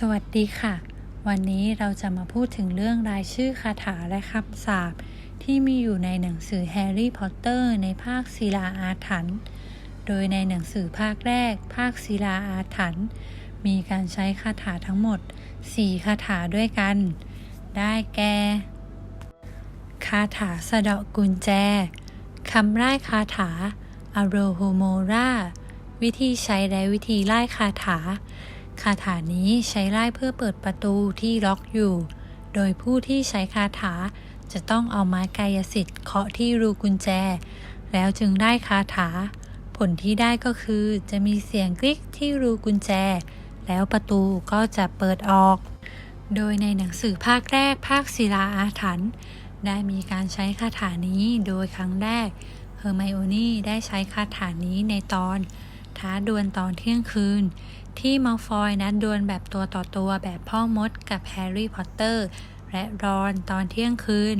สวัสดีค่ะ วันนี้เราจะมาพูดถึงเรื่องรายชื่อคาถาและคำสาปที่มีอยู่ในหนังสือแฮร์รี่พอตเตอร์ในภาคศิลาอาถรรพ์โดยในหนังสือภาคแรก ภาคศิลาอาถรรพ์มีการใช้คาถาทั้งหมด 4 คาถาด้วยกัน ได้แก่ คาถาสะเดาะกุญแจคำไล่คาถาอโรโฮโมราวิธีใช้และวิธีไล่คาถา คาถานี้ใช้ไล่เพื่อเปิดประตูที่ล็อกอยู่ โดยผู้ที่ใช้คาถาจะต้องเอาไม้กายสิทธิ์เคาะที่รูกุญแจ แล้วจึงได้คาถา ผลที่ได้ก็คือจะมีเสียงกริ๊กที่รูกุญแจ แล้วประตูก็จะเปิดออก โดยในหนังสือภาคแรกภาคศิลาอาถรรพ์ได้มีการใช้คาถานี้โดยครั้งแรกเฮอร์ไมโอนี่ได้ใช้คาถานี้ในตอน ท้าดวลตอนเที่ยงคืน ที่มัลฟอยนัดดวลแบบตัวต่อตัวแบบพ่อมดกับแฮร์รี่พอตเตอร์ และรอนตอนเที่ยงคืน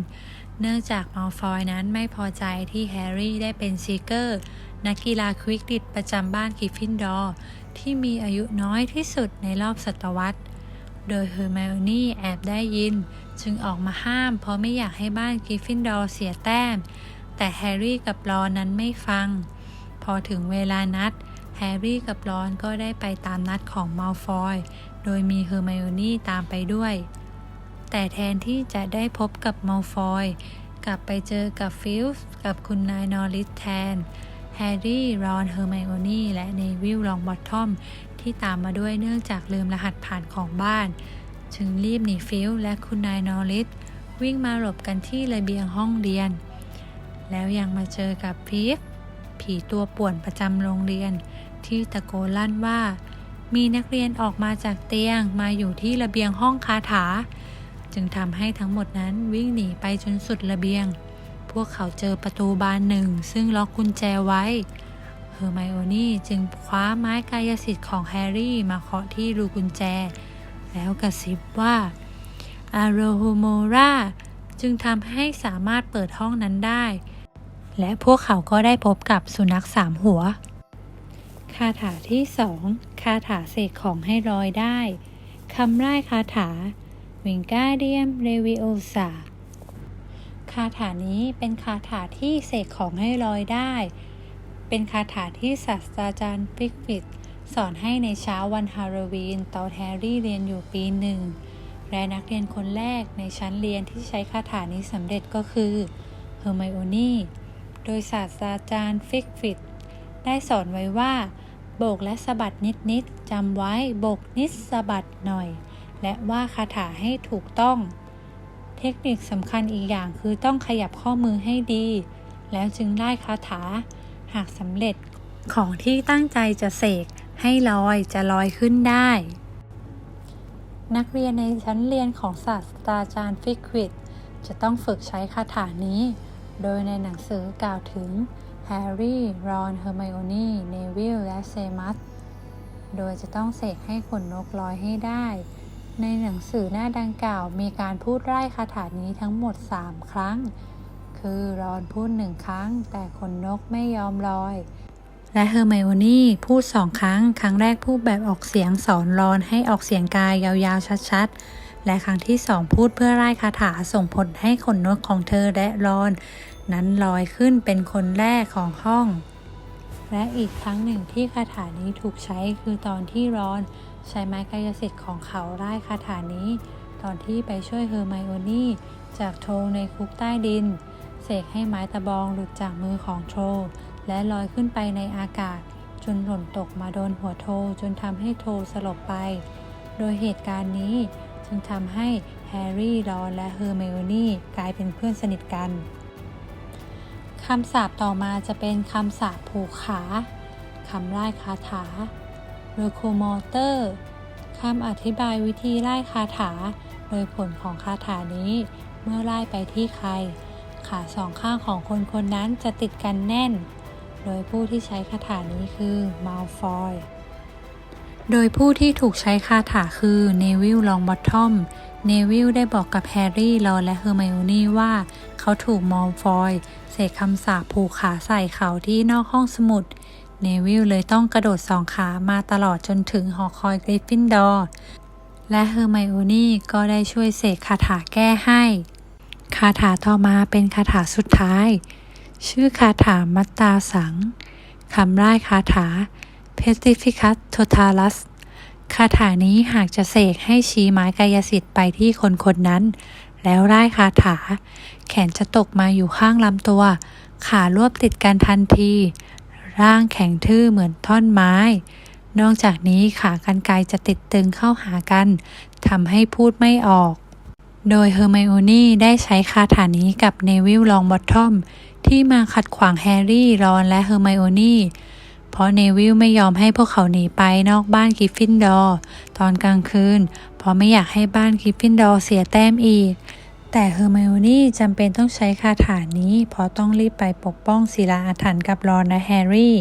เนื่องจากมัลฟอยนั้นไม่พอใจที่แฮร์รี่ได้เป็นซีเกอร์ นักกีฬาควิกดิตประจำบ้านกิฟฟินดอร์ที่มีอายุน้อยที่สุดในรอบศตวรรษ โดยเฮอร์ไมโอนี่แอบได้ยิน จึงออกมาห้าม เพราะไม่อยากให้บ้านกริฟฟินดอร์เสียแต้ม แต่แฮร์รี่กับรอนนั้นไม่ฟัง พอถึงเวลานัด แฮร์รี่กับรอนก็ได้ไปตามนัดของมัลฟอย โดยมีเฮอร์ไมโอนี่ตามไปด้วย แต่แทนที่จะได้พบกับมัลฟอย กลับไปเจอกับฟิลส์กับคุณนายนอริสแทน แฮร์รี่ รอน เฮอร์ไมโอนี่ และเนวิลลองบอททอม ที่ตามมาด้วยเนื่องจากลืมรหัสผ่านของบ้าน จึงรีบหนีฟิลและคุณนายนอริสวิ่งมาหลบกันที่ระเบียงห้องเรียน แล้วยังมาเจอกับพีฟผีตัวป่วนประจำโรงเรียน ที่ตะโกนลั่นว่า มีนักเรียนออกมาจากเตียงมาอยู่ที่ระเบียงห้องคาถา จึงทำให้ทั้งหมดนั้นวิ่งหนีไปจนสุดระเบียง พวกเขาเจอประตูบานหนึ่ง ซึ่งล็อกกุญแจไว้เฮอร์ไมโอนี่จึงคว้าไม้กายสิทธิ์ของแฮร์รี่มาเคาะที่รูกุญแจ แล้วกระซิบว่าอาโรโฮโมราจึงทำให้สามารถเปิดห้องนั้นได้ และพวกเขาก็ได้พบกับสุนัขสามหัว คาถาที่สองคาถาเสกของให้ลอยได้ คำไล่คาถาวิงกาเดียมเรวิโอซาคาถานี้เป็นคาถาที่เสกของให้ลอยได้ เป็นคาถาที่ศาสตราจารย์ฟิกฟิตสอนให้ในเช้าวันฮาโลวีนตอนแฮร์รี่เรียนอยู่ปีหนึ่ง และนักเรียนคนแรกในชั้นเรียนที่ใช้คาถานี้สำเร็จก็คือเฮอร์ไมโอนี่ โดยศาสตราจารย์ฟิกฟิตได้สอนไว้ว่า โบกและสะบัดนิดๆจำไว้โบกนิดสะบัดหน่อย และว่าคาถาให้ถูกต้อง เทคนิคสำคัญอีกอย่างคือต้องขยับข้อมือให้ดี แล้วจึงไล่คาถา หากสำเร็จของที่ตั้งใจจะเสกให้ลอยจะลอยขึ้นได้ นักเรียนในชั้นเรียนของศาสตราจารย์ฟิกวิดจะต้องฝึกใช้คาถานี้ โดยในหนังสือกล่าวถึง แฮร์รี่ รอน เฮอร์ไมโอนี่ เนวิล และเซมัส โดยจะต้องเสกให้ขนนกลอยให้ได้ ในหนังสือหน้าดังกล่าวมีการพูดไล่คาถานี้ทั้งหมด 3 ครั้ง คือรอนพูดหนึ่งครั้ง แต่ขนนกไม่ยอมลอย และเฮอร์ไมโอนี่พูดสองครั้ง ครั้งแรกพูดแบบออกเสียงสอนรอนให้ออกเสียงกายยาวๆชัดๆ และครั้งที่สองพูดเพื่อไล่คาถาส่งผลให้ขนนกของเธอและรอน นั้นลอยขึ้นเป็นคนแรกของห้อง และอีกครั้งหนึ่งที่คาถานี้ถูกใช้คือตอนที่รอน ใช้ไม้กายสิทธิ์ของเขาไล่คาถานี้ ตอนที่ไปช่วยเฮอร์ไมโอนี่จากโทรในคุกใต้ดิน เสกให้ไม้ตะบองหลุดจากมือของโทรและลอยขึ้นไปในอากาศ จนหล่นตกมาโดนหัวโทรจนทำให้โทรสลบไป โดยเหตุการณ์นี้จึงทำให้แฮร์รี่รอนและเฮอร์ไมโอนี่กลายเป็นเพื่อนสนิทกัน คำสาบต่อมาจะเป็นคำสาบผูกขาคำไล่คาถา r e c o m o t e r คำอธิบายวิธีไล่คาถา โดยผลของคาถานี้ เมื่อไล่ไปที่ใคร ขาสองข้างของคนคนนั้นจะติดกันแน่น โดยผู้ที่ใช้คาถานี้คือมาลฟอย โดยผู้ที่ถูกใช้คาถาคือเนวิลลองบอททอม เนวิลได้บอกกับแฮร์รี่ รอนและเฮอร์ไมโอนี่ว่า เขาถูกมอลฟอยเสกคำสาปผูกขาใส่เขาที่นอกห้องสมุด เนวิลเลยต้องกระโดดสองขามาตลอดจนถึงหอคอยกริฟฟินดอร์ และเฮอร์ไมโอนี่ก็ได้ช่วยเสกคาถาแก้ให้ คาถาต่อมาเป็นคาถาสุดท้าย ชื่อคาถามัตตาสังคำไร่คาถา Pestificus Totalis คาถานี้หากจะเสกให้ชี้ไม้กายสิทธิ์ไปที่คนคนนั้น แล้วร่คาถา แขนจะตกมาอยู่ข้างลำตัว ขารวบติดกันทันที ร่างแข็งทื่อเหมือนท่อนไม้ นอกจากนี้ขากรรไกรจะติดตึงเข้าหากันทำให้พูดไม่ออก โดยเฮอร์ไมโอนี่ได้ใช้คาถานี้กับเนวิลลองบอททอม ที่มาขัดขวางแฮร์รี่รอนและเฮอร์ไมโอนี่ เพราะเนวิลไม่ยอมให้พวกเขาหนีไปนอกบ้านกริฟฟินดอร์ตอนกลางคืน เพราะไม่อยากให้บ้านกริฟฟินดอร์เสียแต้มอีก แต่เฮอร์ไมโอนี่จำเป็นต้องใช้คาถานี้ เพราะต้องรีบไปปกป้องศิลาอาถรรพ์กับรอนและแฮร์รี่